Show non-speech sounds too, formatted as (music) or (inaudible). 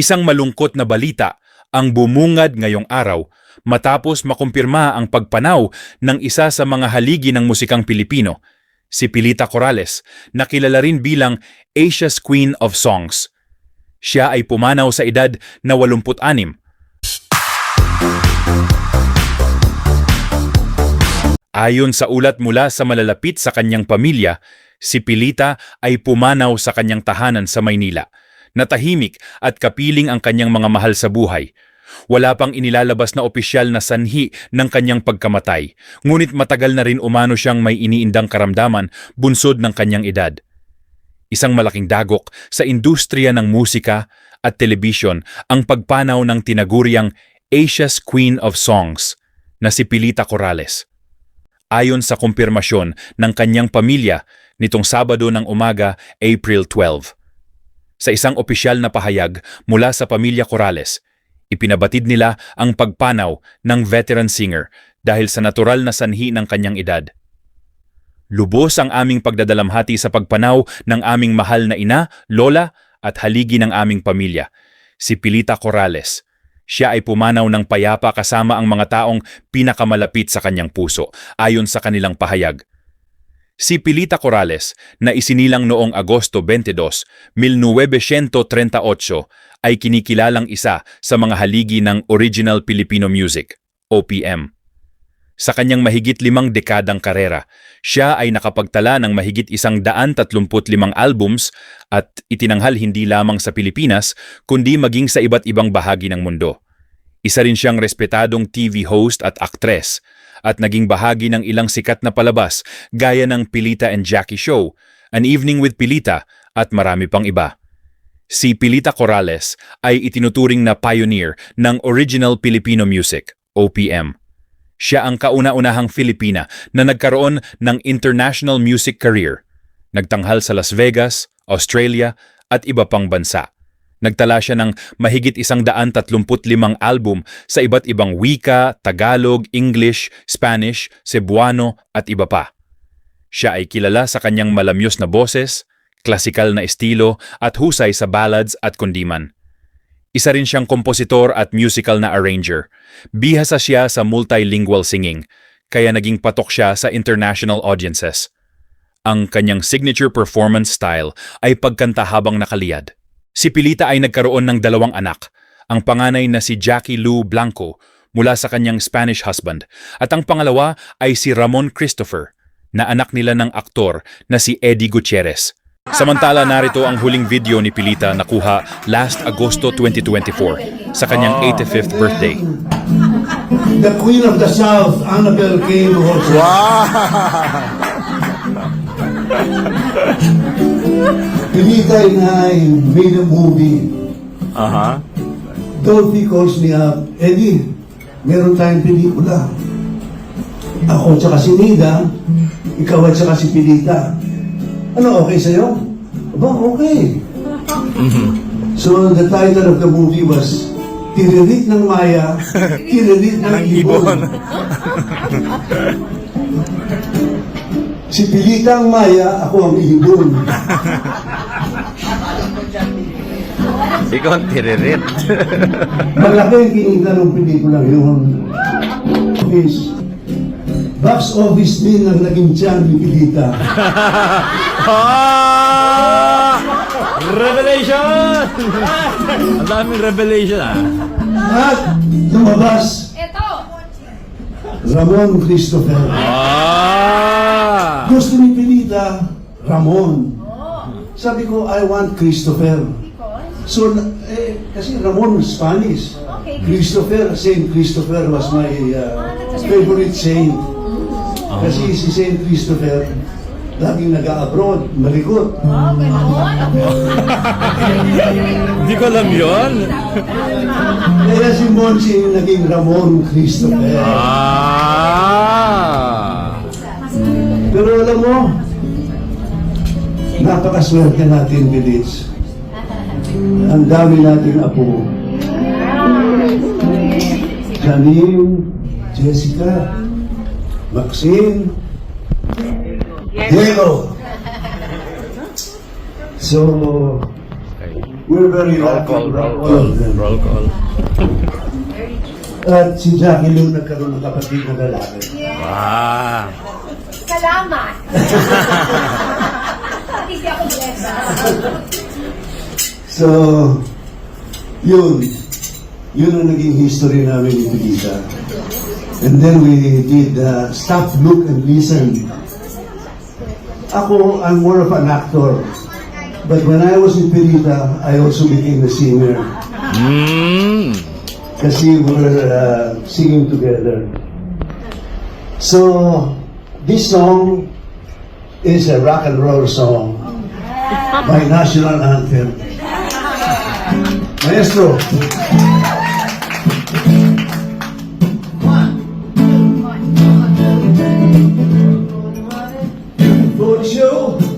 Isang malungkot na balita ang bumungad ngayong araw matapos makumpirma ang pagpanaw ng isa sa mga haligi ng musikang Pilipino, si Pilita Corrales, na kilala rin bilang Asia's Queen of Songs. Siya ay pumanaw sa edad na 86. Ayon sa ulat mula sa malalapit sa kanyang pamilya, si Pilita ay pumanaw sa kanyang tahanan sa Maynila. Natahimik at kapiling ang kanyang mga mahal sa buhay. Wala pang inilalabas na opisyal na sanhi ng kanyang pagkamatay, ngunit matagal na rin umano siyang may iniindang karamdaman bunsod ng kanyang edad. Isang malaking dagok sa industriya ng musika at telebisyon ang pagpanaw ng tinaguriang Asia's Queen of Songs na si Pilita Corrales. Ayon sa kumpirmasyon ng kanyang pamilya nitong Sabado ng umaga, April 12. Sa isang opisyal na pahayag mula sa pamilya Corrales, ipinabatid nila ang pagpanaw ng veteran singer dahil sa natural na sanhi ng kanyang edad. Lubos ang aming pagdadalamhati sa pagpanaw ng aming mahal na ina, lola at haligi ng aming pamilya, si Pilita Corrales. Siya ay pumanaw ng payapa kasama ang mga taong pinakamalapit sa kanyang puso, ayon sa kanilang pahayag. Si Pilita Corrales, na isinilang noong Agosto 22, 1938, ay kinikilalang isa sa mga haligi ng Original Filipino Music, OPM. Sa kanyang mahigit limang dekadang karera, siya ay nakapagtala ng mahigit isang daan tatlumput limang albums at itinanghal hindi lamang sa Pilipinas, kundi maging sa iba't ibang bahagi ng mundo. Isa rin siyang respetadong TV host at aktres, at naging bahagi ng ilang sikat na palabas gaya ng Pilita and Jackie Show, An Evening with Pilita, at marami pang iba. Si Pilita Corrales ay itinuturing na pioneer ng Original Filipino Music, OPM. Siya ang kauna-unahang Filipina na nagkaroon ng international music career. Nagtanghal sa Las Vegas, Australia at iba pang bansa. Nagtala siya ng mahigit isang daan tatlumput limang album sa iba't ibang wika, Tagalog, English, Spanish, Cebuano at iba pa. Siya ay kilala sa kanyang malamyos na boses, klasikal na estilo at husay sa ballads at kundiman. Isa rin siyang kompositor at musical na arranger. Bihasa siya sa multilingual singing, kaya naging patok siya sa international audiences. Ang kanyang signature performance style ay pagkanta habang nakaliyad. Si Pilita ay nagkaroon ng dalawang anak, ang panganay na si Jackie Lou Blanco mula sa kanyang Spanish husband at ang pangalawa ay si Ramon Christopher na anak nila ng aktor na si Eddie Gutierrez. Samantala narito ang huling video ni Pilita na kuha last Agosto 2024 sa kanyang 85th birthday. The Queen of the South, Annabelle came also. Pilita and I made a movie. Aha. Dolphy calls me up, Eddie, meron tayong pelikula. Ako tsaka si Nida, ikaw at tsaka si Pilita. Ano, okay sa'yo? Aba, okay. So the title of the movie was Tiririt ng Maya, (laughs) Tiririt Ng Ibon. (laughs) Si Pilita ang Maya, ako ang Ibon. Ikaw ang tiririt. Malaki ang kinita ng pelikula yun. Is, box office din ang naging tiyan ni Pilita. (laughs) ah! Revelation! Ang daming revelation ah. At lumabas Ito! Ramon Christopher. Ah! Gusto ni Pilita, Ramon. Sabi ko, I want Christopher. So, eh, kasi Ramon, Spanish. Christopher, Saint Christopher was my uh, favorite saint. Kasi si Saint Christopher, laging nag-abroad, malikot. Oh, ganoon? Hindi (laughs) ko alam yun. Kaya si Monsi naging Ramon Christopher. Ah! Pero alam mo, napakaswerte natin, Bilis. Ang dami nating apo. Janine, Jessica, Maxine, Diego. So, We're very Roll call, roll all call, roll call. At si Jackie Lou nagkaroon ng kapatid na lalaki. Wow. Salamat! (laughs) Siya ako. So, yun. Yun ang naging history namin ni Pilita. And then we did uh, Stop, Look, and Listen. Ako, I'm more of an actor. But when I was in Pilita, I also became a singer. Mm. Kasi we were uh, singing together. So, This song is a rock and roll song. My national anthem. Maestro. For sure.